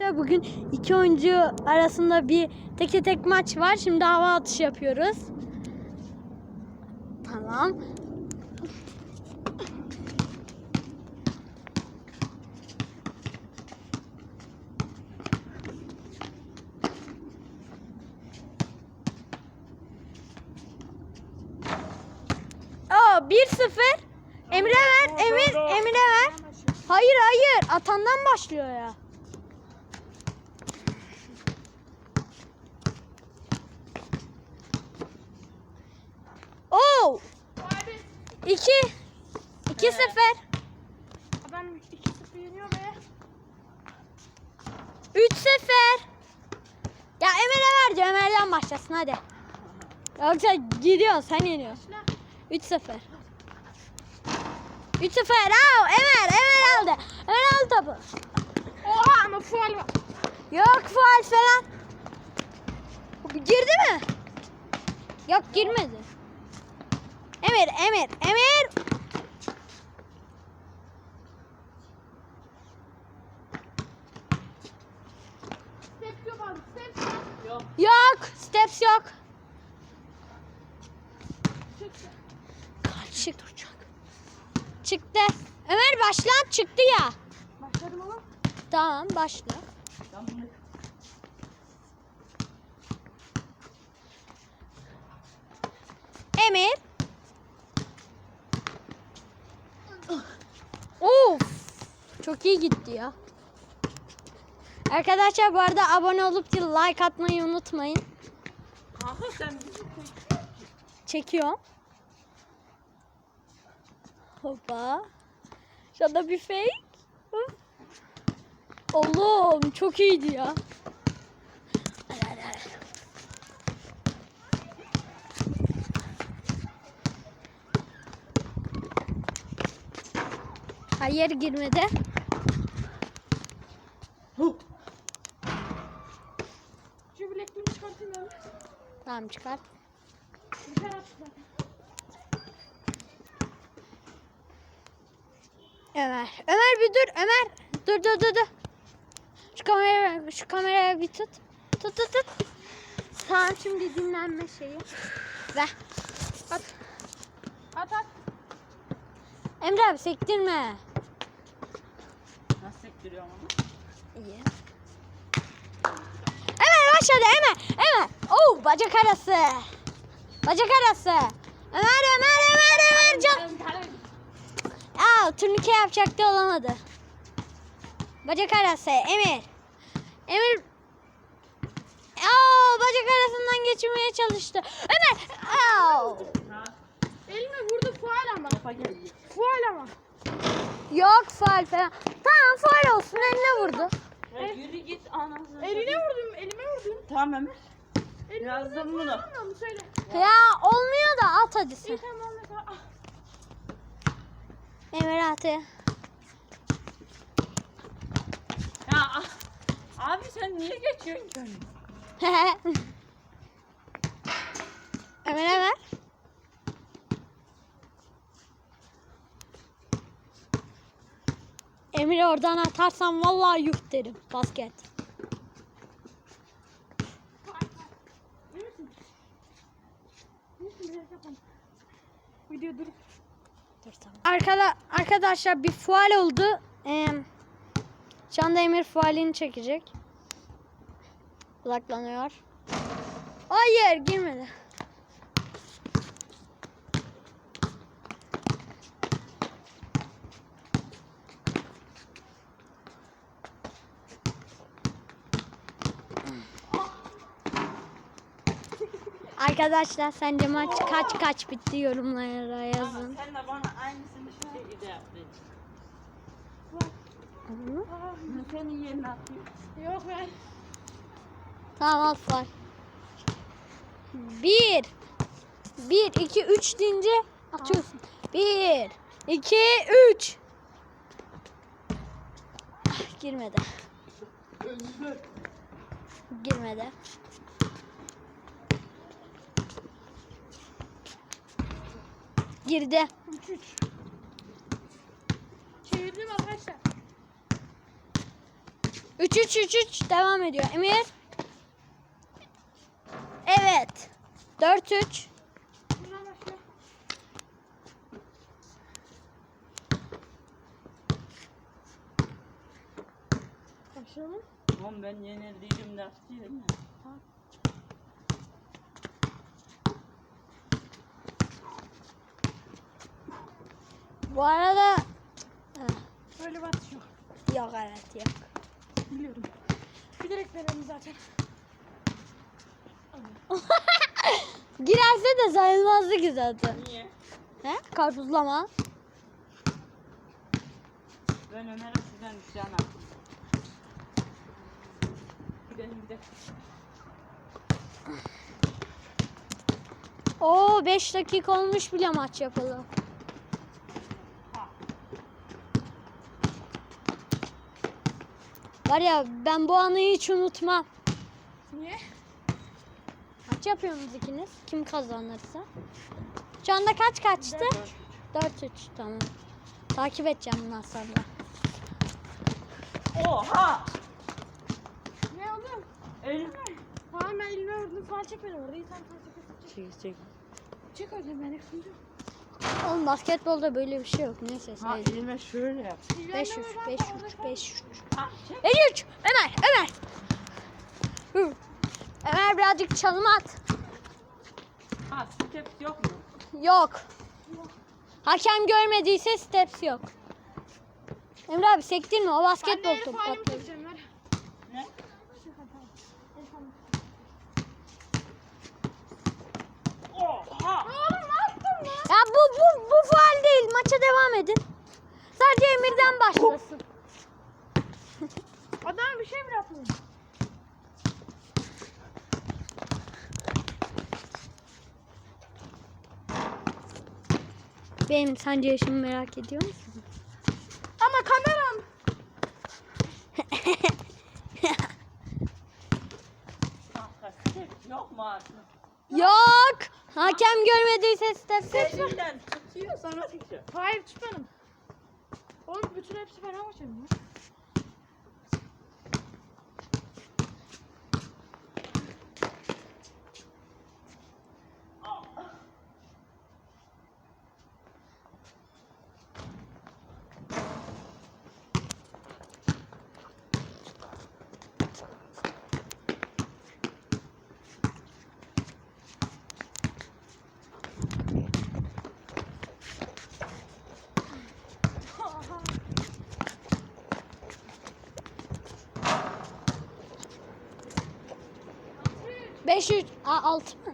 Arkadaşlar bugün iki oyuncu arasında bir tek tek maç var. Şimdi hava atışı yapıyoruz. Tamam. Aa 1-0. Emre ver. Emir Emre ver. Hayır hayır. Atandan başlıyor ya. Oo! Abi 2 2 0 adam 2-0 yeniyor ve 3 0 Ya Emel'e ver diyor. Emel'den başlasın hadi. Yoksa gidiyorsun sen yeniyorsun. 3 0 3 0 Aa, Emel Emel aldı. Emel aldı topu. Oha ama fual var. Yok faal falan. Girdi mi? Yok girmedi. Emir, Emir, Emir. Step yok yok. Yok, steps yok. Çıktı. Karşı duracak. Çıktı. Ömer başlat çıktı ya. Başladım ama. Tamam başla. Emir. Of. Çok iyi gitti ya. Arkadaşlar bu arada abone olup like atmayı unutmayın. Kanka sen bizi Çekiyor. Hoppa. Şurada bir fake. Oğlum çok iyiydi ya. Hayır girmedi. Şu bilekliğimi çıkartayım abi. Tamam çıkar. Zaten. Ömer. Ömer bir dur. Ömer. Dur dur dur dur. Şu kamerayı şu kamerayı bir tut. Tut tut tut. Tamam şimdi dinlenme şeyi. Ver. At. At at. Emre abi sektirme. Nasıl sektiriyorum onu? İyi. Ömer başladı Ömer. Ömer. Oo bacak arası. Bacak arası. Ömer Ömer Ömer Ömer can. Aa turnike yapacaktı olamadı. Bacak arası Emir. Emir. Aa bacak arasından geçirmeye çalıştı. Ömer. Aa. Elime vurdu fual ama. Fual ama. Yok faal falan. Tamam faal olsun eline vurdu. Ya yürü git anasını. Eline vurdum. Elime vurdum. Tamam Ömer. Elime Yazdım bunu. Söyle. Ya olmuyor da at hadi sen. İyi tamam mesela. Ah. Emir atı. Ya ah, abi sen niye geçiyorsun ki ver. Emir oradan atarsan vallahi yuh derim. Basket. Video dur. Dur tamam. Arkada, arkadaşlar bir fual oldu. Ee, şu anda Emir fualini çekecek. Kulaklanıyor. Hayır girmedi. Arkadaşlar sence maç kaç kaç bitti yorumlara yazın. Ama sen de bana aynısını şu şekilde yaptın. Senin yerine atayım. Yok be. Tamam al far. Bir. Bir, iki, üç deyince atıyorsun. Bir, iki, üç. Ah, Girmedi. Girmedi. Girdi. 3-3. Çevirdim arkadaşlar. 3 3 3 3 devam ediyor. Emir. Evet. 4 3. Buradan başla. Başlayalım. Oğlum ben yenildiydim dersiydim ya. Bu arada Böyle batış yok. yok evet yok. Biliyorum. Bilerek verelim zaten. Girerse de sayılmazdı ki zaten. Niye? He? Karpuzlama. Ben Ömer'e sizden isyan. Gidelim gidelim. Oo 5 dakika olmuş bile maç yapalım. Var ya ben bu anı hiç unutmam. Niye? Kaç yapıyorsunuz ikiniz? Kim kazanırsa? Şu anda kaç kaçtı? 4-3 tamam. Takip edeceğim bundan sonra. Oha! Ne oğlum? Elim. Tamam ben elime vurdum falan çekmedim orada. İyi tamam tamam çek. çek. Çek çek. Zaman ben yakında. Oğlum basketbolda böyle bir şey yok. Neyse Ha saydım. elime şöyle yap. 5 3 5 3 5 3. Ha çek. 5 3. Ömer Ömer. Hı. Ömer birazcık çalım at. Ha steps yok mu? Yok. Hakem görmediyse steps yok. Emre abi sektirme o Ben de basketbol topu patladı. çekeceğim ver. Ne? Çek hadi, tamam. El failimi. Oha! Oğlum ne yaptın lan? Ya bu bu bu faal değil. Maça devam edin. Sadece Emir'den başlasın. Adam bir şey mi yapmış? Benim sence yaşımı merak ediyor musun? Kim görmediyse istersen. Elinden tutuyor sonra çekiyor. Hayır tutmadım. Oğlum bütün hepsi fena mı? 5 3 6 mı?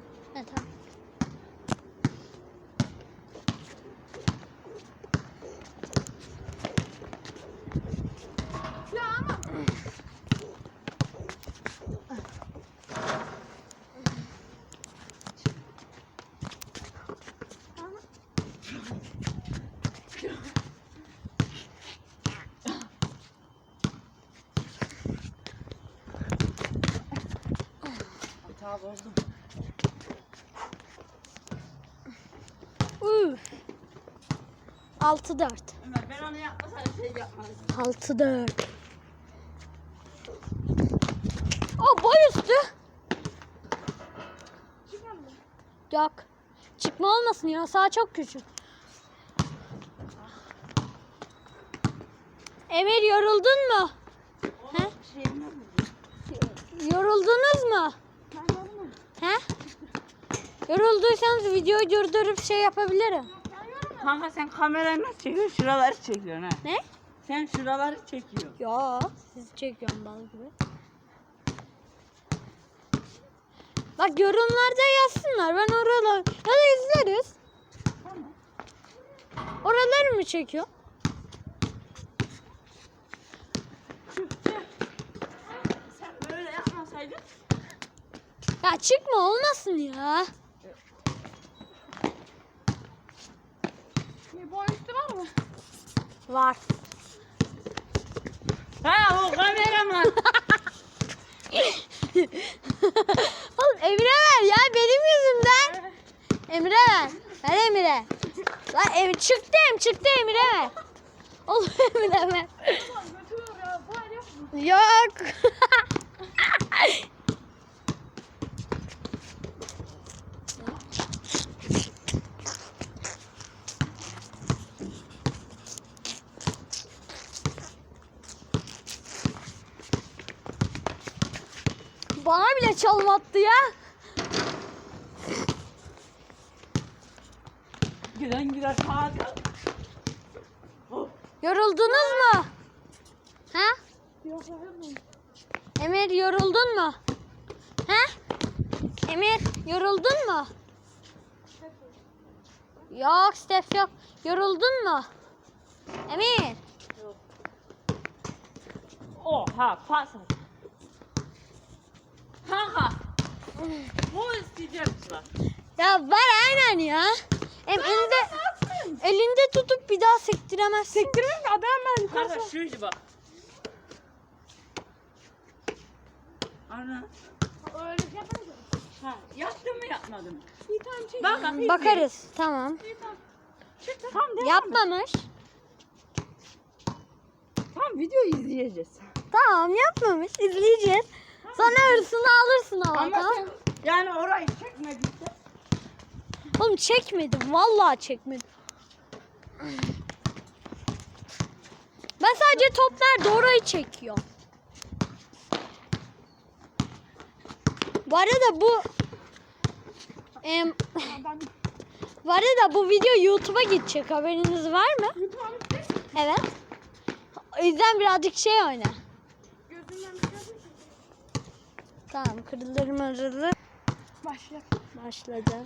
Bozdum. Üf. Altı dört. Ömer ben onu yapmasaydım şey yapmazdım. Altı dört. O boy üstü. Çıkmadı mı? Yok. Çıkma olmasın ya. Sağ çok küçük. Emir yoruldun mu? He? Mu? Yoruldunuz mu? He? Yorulduysanız videoyu durdurup şey yapabilirim. Kanka sen kamerayı nasıl çekiyorsun? Şuraları çekiyorsun ha. Ne? Sen şuraları çekiyorsun. Ya sizi çekiyorum bal gibi. Bak yorumlarda yazsınlar. Ben oralar ya da izleriz. Oraları mı çekiyor? Sen böyle yapmasaydın. Ya çıkma olmasın ya. Bir boy üstü var mı? Var. Ha o kameraman. Oğlum Emre ver ya benim yüzümden. Emre ver. Ver Emre. Lan Emre çıktı em çıktı Emre ver. Oğlum Emre ver. Yok bile çalmattı ya. Gülen güler kaldı. Yoruldunuz mu? Ha? Emir yoruldun mu? Ha? Emir yoruldun mu? Yok Steph yok. Yoruldun mu? Emir. Oha pas. Kanka. Bu isteyecekler. Ya var aynen ya. Em elinde elinde tutup bir daha sektiremezsin. Sektirmem ki adam ben Kanka yukarı. şu işi bak. Ana. Öyle şey yapamayız. Ha, yaptın mı yapmadın mı? Bir tane çek. Bak. Bakarız. Tamam. Tam devam et. Yapmamış. Tam video izleyeceğiz. Tamam yapmamış. İzleyeceğiz. Sonra hırsını alırsın ama, Ama tamam. sen yani orayı çekmediyse. Oğlum çekmedim. Vallahi çekmedim. Ben sadece top nerede orayı çekiyorum. Bu arada bu em, bu arada bu video YouTube'a gidecek haberiniz var mı? Evet. O yüzden birazcık şey oyna. Gözümden bir şey yapayım. Tamam kırılır mırılır. Başla. Başladı.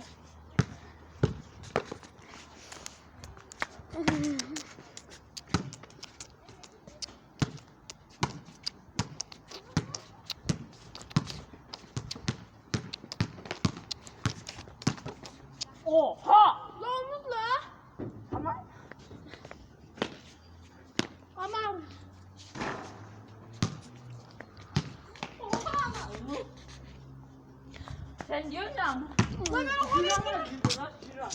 Oha! La Umut la. Ama Aman. sen diyorsun ya ama. Lan ben o kadar Şura var, şura, şura.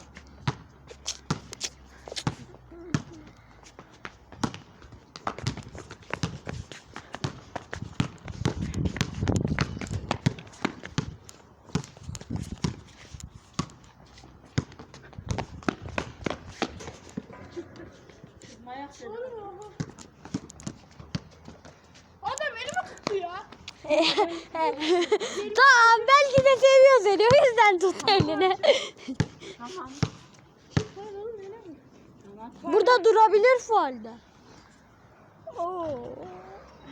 Mayak dedi. Adam elimi tuttu ya. tamam belki de seviyor seni tut elini. Tamam. Burada durabilir fualde.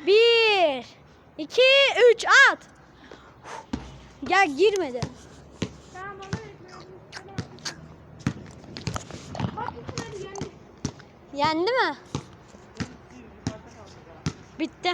Bir, iki, üç at. Gel girmedi. Yendi mi? Bitti.